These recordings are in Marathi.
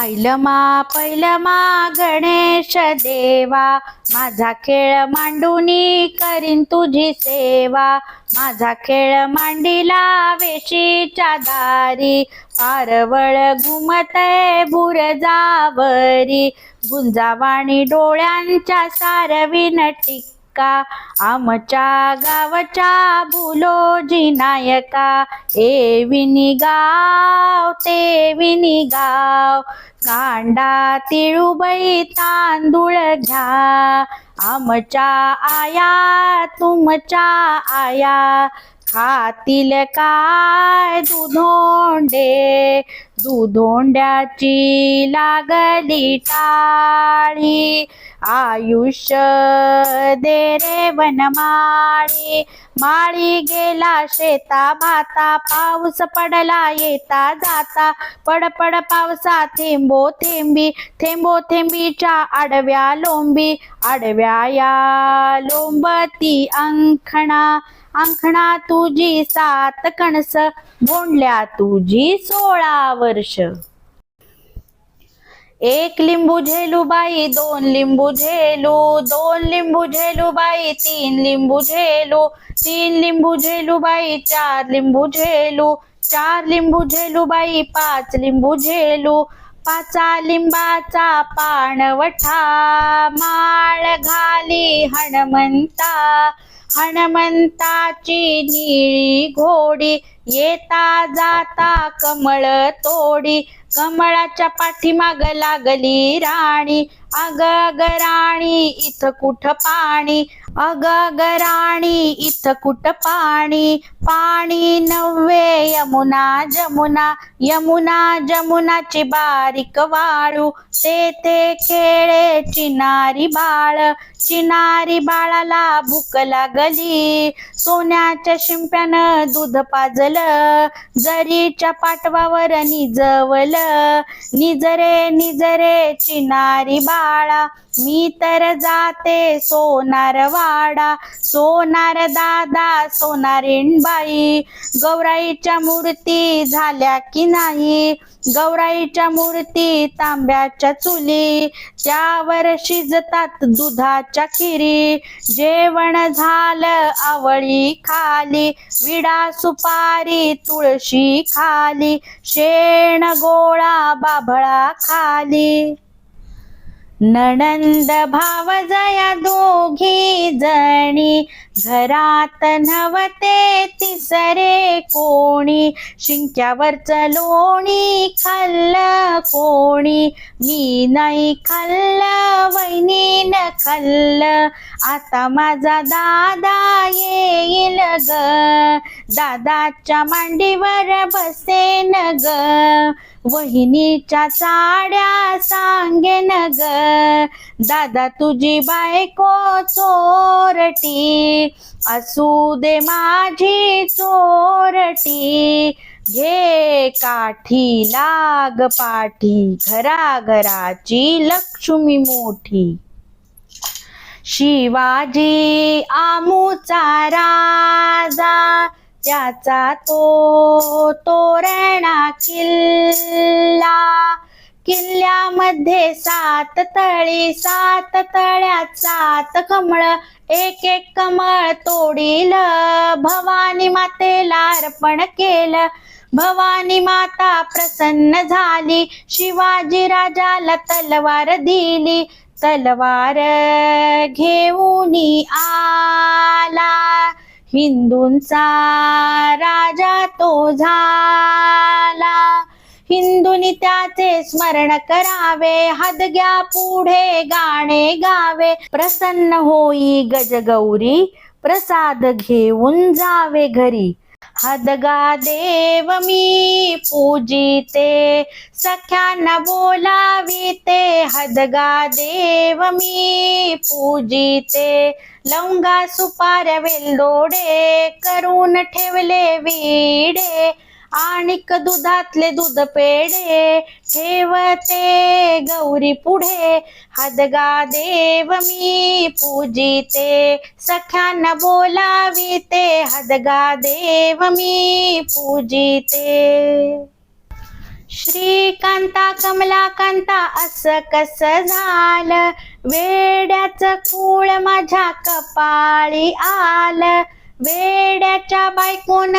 ऐलमा पैलमा गणेश देवा. माझा खेळ मांडूनी करीन तुझी सेवा. माझा खेळ मांडीला वेशीच्या दारी. पारवळ घुमतय बुरजावरी. गुंजावाणी डोळ्यांच्या सारविन नायका आमच्या गावच्या बुलोजी नायका. ए विनी गाव ते विनी गाव. कांडा तिळुबाई तांदूळ घ्या. आमच्या आया तुमच्या आया. खातील काय दुधोंडे? दुधोंड्याची लागली टाळी. आयुष्य दे रे वनमाळी. माळी गेला शेता भाता पाऊस पडला येता जाता. पड पड पावसा थेंबो थेंबी. थेंबो थेंबीच्या आडव्या लोंबी. आडव्या या लोंबती अंखणा अंखणा तुझी सात कणस बोंडल्या तुझी सोळा वर्ष. एक लिंबू झेलू बाई दोन लिंबू झेलू दोन लिंबू झेलू बाई तीन लिंबू झेलू तीन लिंबू झेलू बाई चार लिंबू झेलू चार लिंबू झेलू बाई पाच लिंबू झेलू पाचा लिंबाचा पाणवठा माळ घाली हणमंता हनुमंताची निळी घोडी येता जाता कमळ तोडी कमळाच्या पाठीमाग लागली राणी अग अग राणी इथं कुठ पाणी? अग अग राणी इथं कुठ पाणी? पाणी नव्हे यमुना जमुना यमुना जमुनाची बारीक वाळू. ते ते खेळे चिनारी बाळ चिनारी बाळाला भूक लागली. सोन्याच्या शिंप्यानं दूध पाजलं जरीच्या पाटवावर निजवलं. निजरे निजरे चिनारी बाळा मी तर जाते सोनार वाडा सोनार दादा सोनारीणबाई गौराईच्या मूर्ती झाल्या की नाही? गौराईच्या मूर्ती तांब्याच्या चुली. त्यावर शिजतात दुधाच्या खिरी. जेवण झालं आवळी खाली. विडा सुपारी तुळशी खाली. शेण गोळा बाभळा खाली. नणंद भावजया दोघी जणी. घरात नवते तिसरे कोणी. शिंक्यावरच लोणी खाल्ल कोणी. मी नाही खाल्ल वहिनीन खाल्ल. आता माझा दादा येईल ग. दादाच्या मांडीवर बसेन ग. वहिनीच्या चाड्या सांगेन ग. दादा तुझी बायको चोरटी. असू दे माझी चोरटी. घे काठी लाग पाठी घराघराची लक्ष्मी मोठी. शिवाजी आमुचा राजा त्याचा तो तोरणा किल्ला किल्ल्यामध्ये सात तळी सात तळ्यात सात कमळ एक एक कमळ तोडील. भवानी मातेला अर्पण केलं. भवानी माता प्रसन्न झाली. शिवाजी राजाला तलवार दिली. तलवार घेऊन आला. हिंदूंचा राजा तो झाला. हिंदूंनी त्याचे स्मरण करावे हदग्या पुढे गाणे गावे. प्रसन्न होई गजगौरी प्रसाद घेऊन जावे घरी. हदगा देव मी पूजिते सख्यांना बोलाविते हदगा देव मी पूजिते लवंगा सुपाऱ्या वेलदोडे करून ठेवले विडे आणिक दुधातले दूध पेढे ठेवते गौरी पुढे. हदगा देव मी पूजिते सख्यांना बोलाविते. हदगा देव मी पूजिते. श्रीकांता कमलाकांता असं कसं झालं? वेड्याचं कुळ माझ्या कपाळी आलं. वेड्याच्या बायकोन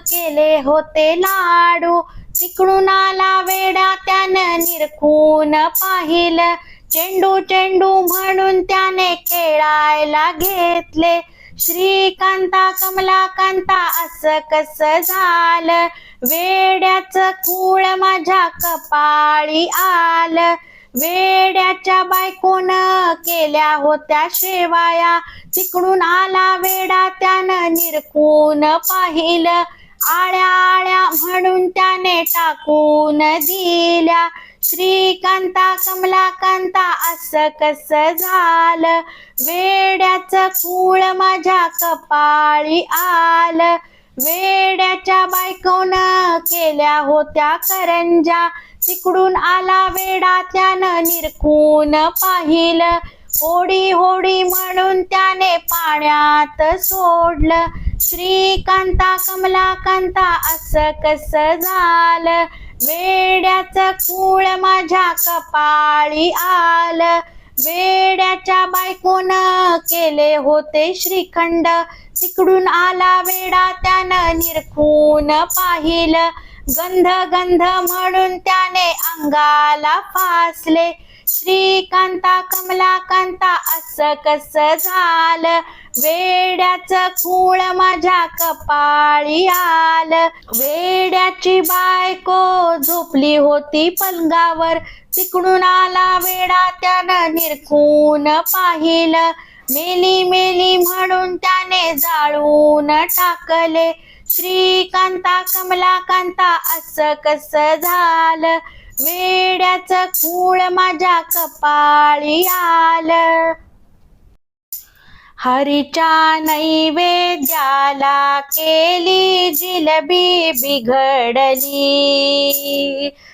केले होते लाडू. तिकडून आला वेडा त्यानं निरखून पाहिलं. चेंडू चेंडू म्हणून त्याने खेळायला घेतले. श्रीकांता कमलाकांता असं कसं झालं? वेड्याचं कुळ माझ्या कपाळी आलं. वेड्याच्या बायकोन केल्या होत्या शेवाया. तिकडून आला वेडा त्यानं निरखून पाहिलं. आळ्या आळ्या म्हणून त्याने टाकून दिल्या. श्रीकांता कमलाकांता असं कसं झालं? वेड्याचं कुळ माझ्या कपाळी आलं. वेड्याच्या बायकोन केल्या होत्या करंजा. तिकडून आला वेडा त्यानं निरखून पाहिलं. होडी होडी म्हणून त्याने पाण्यात सोडलं. श्रीकांता कमलाकांता असं कसं झालं? वेड्याचं कुळ माझ्या कपाळी आलं. वेड्याच्या बायकोन केले होते श्रीखंड. तिकडून आला वेडा त्यानं निरखून पाहिलं. गंध गंध म्हणून त्याने अंगाला फासले. श्रीकांता कमलाकांता असं कसं झालं? वेड्याचं कुळ माझ्या कपाळी आलं. वेड्याची बायको झोपली होती पलंगावर. तिकडून आला वेडा त्यानं निरखून पाहिलं. मेली मेली म्हणून त्याने जाळून टाकले. श्रीकांता कमलाकांता असं कसं झालं? वेड्याचं कुळ माझ्या कपाळी आलं. हरीच्या नैवेद्याला केली जिलबी बिघडली.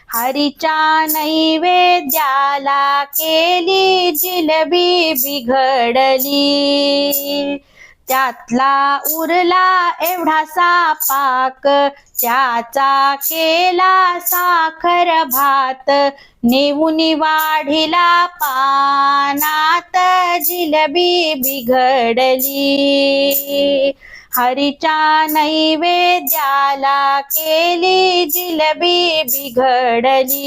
हरीच्या नैवेद्याला केली जिलबी बिघडली. त्यातला उरला एवढासा पाक त्याचा केला साखर भात. नेऊन वाढीला पानात जिलबी बिघडली. हरीच्या नैवेद्याला केली जिलबी बिघडली.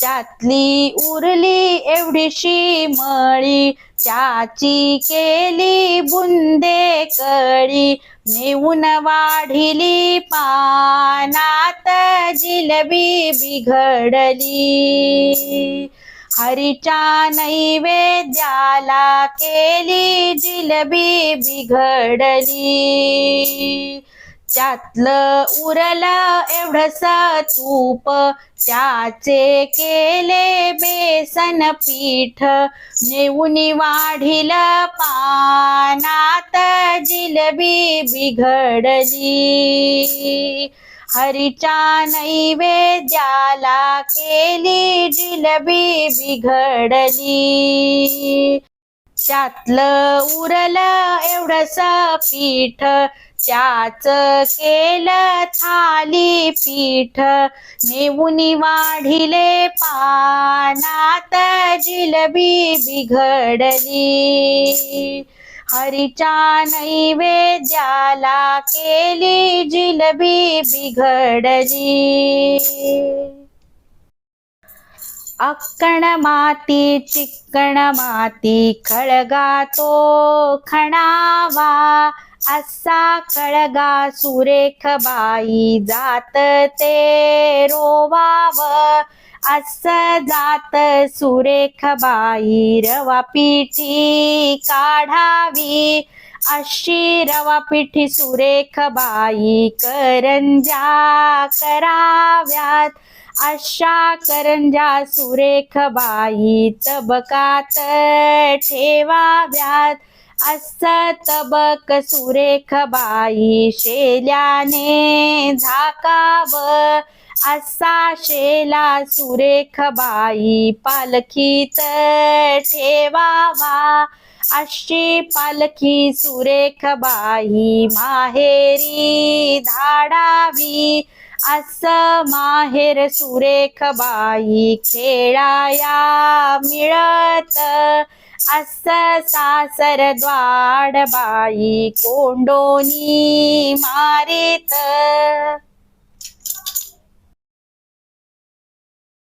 त्यातली उरली एवढीशी मळी त्याची केली बुंदे कळी. नेऊन वाढिली पानात जिलबी बिघडली. हरीच्या नैवेद्याला केली जिलबी बिघडली. त्यातलं उरलं एवढस तूप त्याचे केले बेसन पीठ. नेऊन वाढील पानात जिलबी बिघडली. हरीच्या नैवेद्याला केली जिलबी बिघडली. त्यातलं उरलं एवढस पीठ. त्याच केलं थाली पीठ. नेऊन वाढिले पानात जिलबी बिघडली. हरीच्या नैवेद्याला केली जिलबी बिघडली. अक्कण माती चिक्कण माती खळगा तो खणावा. असा खळगा सुरेख बाई जात ते रोवाव. अस जात सुरेख बाई रवा पिठी काढावी. अशी रवा पिठी सुरेख बाई करंजा कराव्यात. अशा करंजा सुरेख बाई तबकात ठेवाव्यात. तबक सुरेख बाई शेल्याने झाकाव. असा शेला सुरेख बाई पालखीत ठेवावा. अशी पालखी सुरेख बाई माहेरी धाडावी. अस माहेर सुरेख बाई खेळाया मिळत. अस सासर द्वाड बाई कोंडोनी मारित.